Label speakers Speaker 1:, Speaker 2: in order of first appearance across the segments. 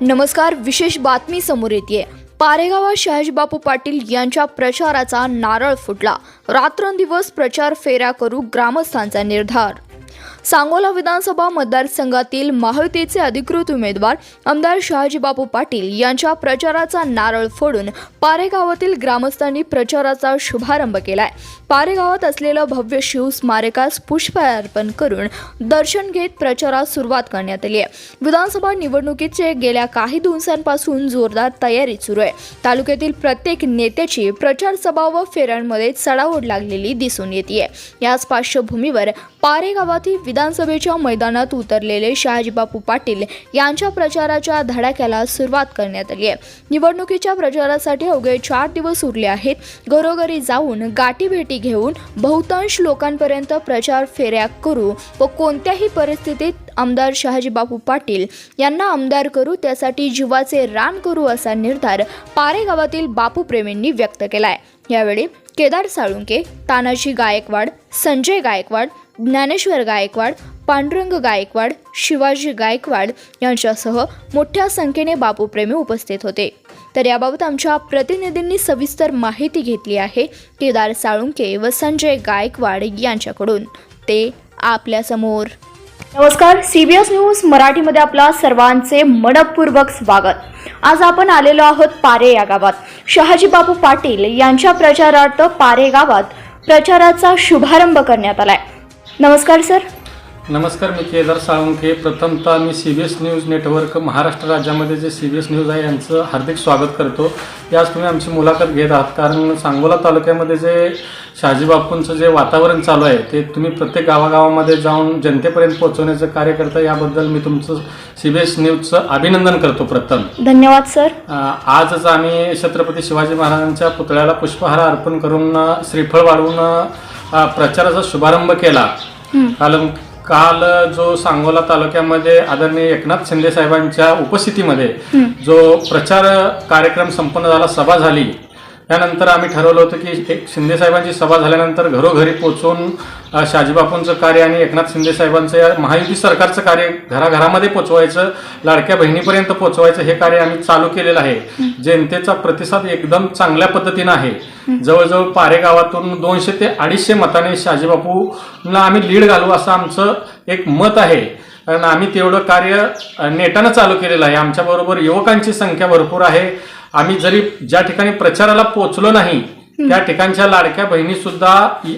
Speaker 1: नमस्कार विशेष बातमी समोर येते पारेगावात शहाजीबापू पाटील यांच्या प्रचाराचा नारळ फुटला. रात्रंदिवस प्रचार फेऱ्या करू ग्रामस्थांचा निर्धार. सांगोला विधानसभा मतदारसंघातील महायुतीचे अधिकृत उमेदवार आमदार शहाजीबापू पाटील यांच्या प्रचाराचा नारळ फोडून पारेगावातील ग्रामस्थांनी प्रचाराचा शुभारंभ केलाय. पारेगावात असलेलं भव्य शिव स्मारकास पुष्पार्पण करून दर्शन घेत प्रचारास सुरुवात करण्यात आली आहे. विधानसभा निवडणुकीचे गेल्या काही दिवसांपासून जोरदार तयारी सुरू आहे. तालुक्यातील प्रत्येक नेत्याची प्रचार सभा व फेऱ्यांमध्ये चढाओढ लागलेली दिसून येते याच पार्श्वभूमीवर पारेगावातील विधानसभेच्या मैदानात उतरलेले शहाजीबापू पाटील यांच्या प्रचाराच्या धडाक्याला सुरुवात करण्यात आली आहे. निवडणुकीच्या प्रचारासाठी अवघे चार दिवस उरले आहेत. घरोघरी जाऊन गाठीभेटी घेऊन बहुतांश लोकांपर्यंत प्रचार फेऱ्या करू व कोणत्याही परिस्थितीत आमदार शहाजीबापू पाटील यांना आमदार करू त्यासाठी जीवाचे रान करू असा निर्धार पारे गावातील बापूप्रेमींनी व्यक्त केला आहे यावेळी केदार साळुंके तानाजी गायकवाड संजय गायकवाड ज्ञानेश्वर गायकवाड पांडुरंग गायकवाड शिवाजी गायकवाड यांच्यासह मोठ्या संख्येने बापूप्रेमी उपस्थित होते. तर याबाबत आमच्या प्रतिनिधींनी सविस्तर माहिती घेतली आहे केदार साळुंके व संजय गायकवाड यांच्याकडून. ते आपल्यासमोर नमस्कार सी बी एस न्यूज मराठीमध्ये आपला सर्वांचे मनपूर्वक स्वागत. आज आपण आलेलो आहोत पारे या गावात. शहाजी बापू पाटील यांच्या प्रचारार्थ पारे गावात प्रचाराचा शुभारंभ करण्यात आलाय. नमस्कार सर.
Speaker 2: नमस्कार मी केदार साळुंखे. प्रथमतः मी C B S news network Maharashtra राज्यामध्ये जे सी बी एस न्यूज आहे यांचं हार्दिक स्वागत करतो. याच तुम्ही आमची मुलाखत घेत आहात. कारण सांगोला तालुक्यामध्ये जे शहाजीबापूंचं जे वातावरण चालू आहे ते तुम्ही प्रत्येक गावागावामध्ये जाऊन जनतेपर्यंत पोहोचवण्याचं कार्य करता याबद्दल मी तुमचं सी बी एस न्यूजचं अभिनंदन करतो प्रथम.
Speaker 1: धन्यवाद सर.
Speaker 2: आजच आम्ही छत्रपती शिवाजी महाराजांच्या पुतळ्याला पुष्पहार अर्पण करून श्रीफळ वाढवून प्रचाराचा शुभारंभ केला. काल काल जो सांगोला तालुक्यामध्ये आदरणीय एकनाथ शिंदे साहेबांच्या उपस्थितीमध्ये जो प्रचार कार्यक्रम संपन्न झाला सभा झाली त्यानंतर आम्ही ठरवलं होतं की एक शिंदे साहेबांची सभा झाल्यानंतर घरोघरी पोचून अ, शहाजीबापूंचं कार्य आणि एकनाथ शिंदे साहेबांचं या महायुती सरकारचं कार्य घराघरामध्ये पोचवायचं लाडक्या बहिणीपर्यंत पोचवायचं हे कार्य आम्ही चालू केलेलं आहे. जनतेचा प्रतिसाद एकदम चांगल्या पद्धतीनं आहे. जवळजवळ पारे गावातून दोनशे ते अडीचशे मताने शहाजीबापूंना आम्ही लीड घालू असं आमचं एक मत आहे. कारण आम्ही तेवढं कार्य नेटानं चालू केलेलं आहे. आमच्याबरोबर युवकांची संख्या भरपूर आहे. आम्ही जरी ज्या ठिकाणी प्रचाराला पोचलो नाही त्या ठिकाणच्या लाडक्या बहिणी सुद्धा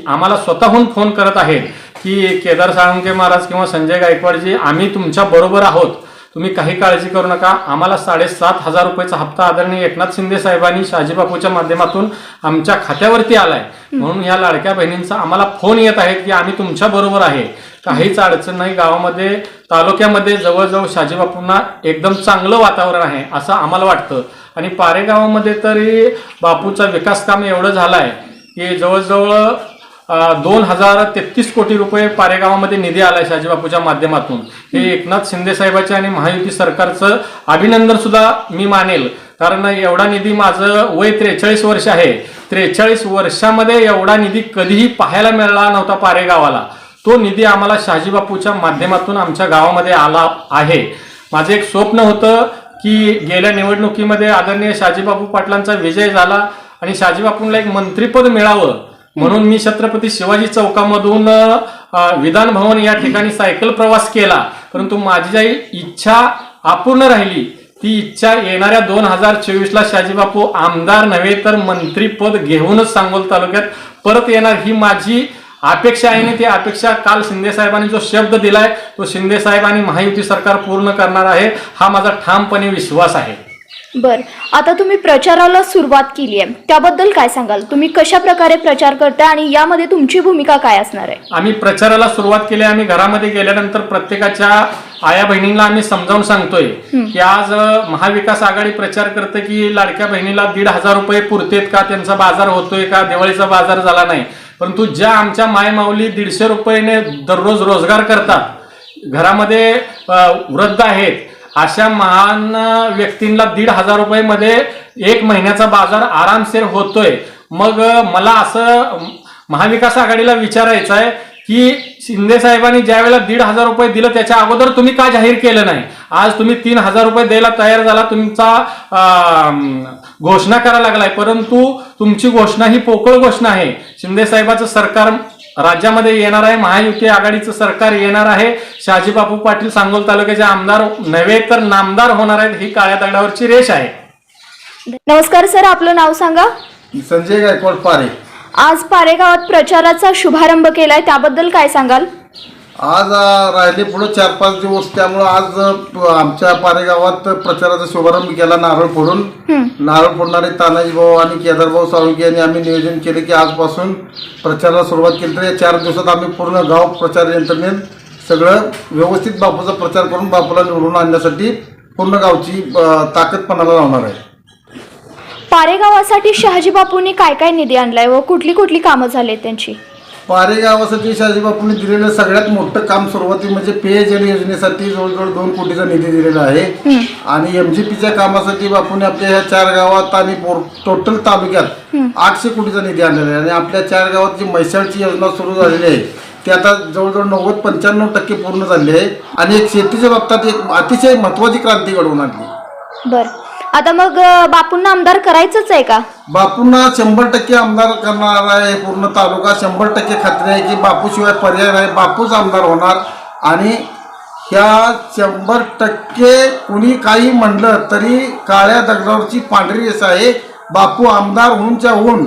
Speaker 2: आम्हाला स्वतःहून फोन करत आहेत की केदार साळुंके महाराज किंवा संजय गायकवाडजी आम्ही तुमच्या बरोबर आहोत. तुम्ही काही काळजी करू नका. आम्हाला साडेसात हजार रुपयाचा हप्ता आदरणीय एकनाथ शिंदे साहेबांनी शहाजीबापूच्या माध्यमातून आमच्या खात्यावरती आलाय. म्हणून ह्या लाडक्या बहिणींचा आम्हाला फोन येत आहेत की आम्ही तुमच्या बरोबर आहे. काहीच अडचण नाही. गावामध्ये तालुक्यामध्ये जवळजवळ शहाजीबापूंना एकदम चांगलं वातावरण आहे असं आम्हाला वाटतं. आणि पारे गावामध्ये तरी बापूचा विकास काम एवढं झालं आहे की जवळजवळ दोन हजार तेहतीस कोटी रुपये पारेगावामध्ये निधी आलाय शहाजीबापूच्या माध्यमातून. हे एकनाथ शिंदे साहेबाचे आणि महायुती सरकारचं अभिनंदन सुद्धा मी मानेल. कारण एवढा निधी माझं वय त्रेचाळीस वर्ष आहे. त्रेचाळीस वर्षामध्ये एवढा निधी कधीही पाहायला मिळाला नव्हता पारेगावाला तो निधी आम्हाला शहाजीबापूच्या माध्यमातून आमच्या गावामध्ये आला आहे. माझं एक स्वप्न होतं की गेल्या निवडणुकीमध्ये आदरणीय शहाजीबापू पाटलांचा विजय झाला आणि शहाजीबापूंना एक मंत्रीपद मिळावं. म्हणून मी छत्रपती शिवाजी चौकामधून विधान भवन या ठिकाणी सायकल प्रवास केला. परंतु माझी जी इच्छा अपूर्ण राहिली ती इच्छा येणाऱ्या दोन हजार चोवीस ला शाजीबापू आमदार नव्हे तर मंत्रीपद घेऊनच सांगोल तालुक्यात परत येणार ही माझी अपेक्षा आहे. ती अपेक्षा काल शिंदे साहेबांनी जो शब्द दिलाय तो शिंदे साहेब आणि महायुती सरकार पूर्ण करणार आहे हा माझा ठामपणे विश्वास आहे.
Speaker 1: बर आता तुम्ही प्रचाराला सुरुवात केली आहे. त्याबद्दल काय सांगाल? तुम्ही कशा प्रकारे प्रचार करताय आणि यामध्ये तुमची भूमिका काय असणार आहे?
Speaker 2: आम्ही प्रचाराला सुरुवात केली आम्ही घरामध्ये गेल्यानंतर प्रत्येकाच्या आया बहिणींना आम्ही समजावून सांगतोय की आज महाविकास आघाडी प्रचार करते की लाडक्या बहिणीला दीड हजार रुपये पुरतेत का? त्यांचा बाजार होतोय का? दिवाळीचा बाजार झाला नाही. परंतु ज्या आमच्या मायमाऊली दीडशे रुपयेने दररोज रोजगार करतात घरामध्ये वृद्ध आहेत अशा महान व्यक्तींना दीड हजार रुपये एक महिन्याचा बाजार आरामशीर होतोय. मग मला असं महाविकास आघाडीला विचारायचं आहे की शिंदे साहेबांनी ज्या वेळेला दीड हजार रुपये दिलं त्याच्या अगोदर तुम्ही का जाहीर केलं नाही? आज तुम्ही तीन हजार रुपये द्यायला तयार झाला तुमचा घोषणा करायला लागलाय. परंतु तुमची घोषणा ही पोकळ घोषणा आहे. शिंदे साहेबाचं सरकार राज्यामध्ये येणार आहे. महायुती आघाडीचं सरकार येणार आहे. शहाजीबापू पाटील सांगोल तालुक्याचे आमदार नव्हे तर नामदार होणार आहेत. ही काळ्या दगडावरची रेष आहे.
Speaker 1: नमस्कार सर आपलं नाव सांगा.
Speaker 3: संजय गायकवाड पारे.
Speaker 1: आज पारेगावात प्रचाराचा शुभारंभ केलाय. त्याबद्दल काय सांगाल?
Speaker 3: आज राहिले पुढे चार पाच दिवस. त्यामुळं आज आमच्या पारेगावात प्रचाराचा शुभारंभ केला नारळ फोडून. नारळ फोडणारे तानाजी भाऊ आणि केदारभाऊ साळुंके यांनी आम्ही नियोजन केले की आजपासून प्रचाराला सुरुवात केली. तर या चार दिवसात आम्ही पूर्ण गाव प्रचार यंत्रणेत सगळं व्यवस्थित बापूचा प्रचार करून बापूला निवडून आणण्यासाठी पूर्ण गावची अ, ताकद पणाला लावणार आहे.
Speaker 1: पारेगावासाठी शहाजी बापूंनी काय काय निधी आणलाय व कुठली कुठली कामं झाली त्यांची?
Speaker 3: पारे गावासाठी शहाजीबापूंनी दिलेलं सगळ्यात मोठं काम सुरुवाती म्हणजे पेयजल योजनेसाठी जवळजवळ दोन कोटीचा निधी दिलेला आहे. आणि एमजीपीच्या कामासाठी बापूने आपल्या ह्या चार गावात आणि टोटल तालुक्यात आठशे कोटीचा निधी आणलेला आहे. आणि आपल्या चार गावात जी म्हैसाळची योजना सुरू झालेली आहे ती आता जवळजवळ नव्वद पंच्याण्णव टक्के पूर्ण झाली आहे. आणि एक शेतीच्या बाबतीत एक अतिशय महत्वाची क्रांती घडवून आणली.
Speaker 1: बर. आता मग बापूंना आमदार करायचंच आहे का?
Speaker 3: बापूंना शंभर टक्के आमदार करणार आहे. पूर्ण तालुका शंभर टक्के खात्री आहे की बापूशिवाय पर्याय नाही. बापूच आमदार होणार. आणि ह्या शंभर टक्के कुणी काही म्हणलं तरी काळ्या दगडावरची पांढरी रेष आहे. बापू आमदार होऊनच्या होऊन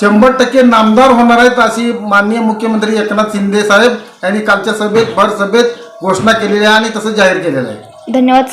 Speaker 3: शंभर टक्के नामदार होणार आहेत अशी माननीय मुख्यमंत्री एकनाथ शिंदे साहेब यांनी कालच्या सभेत भर सभेत घोषणा केलेली आहे आणि तसं जाहीर केलेलं आहे.
Speaker 1: धन्यवाद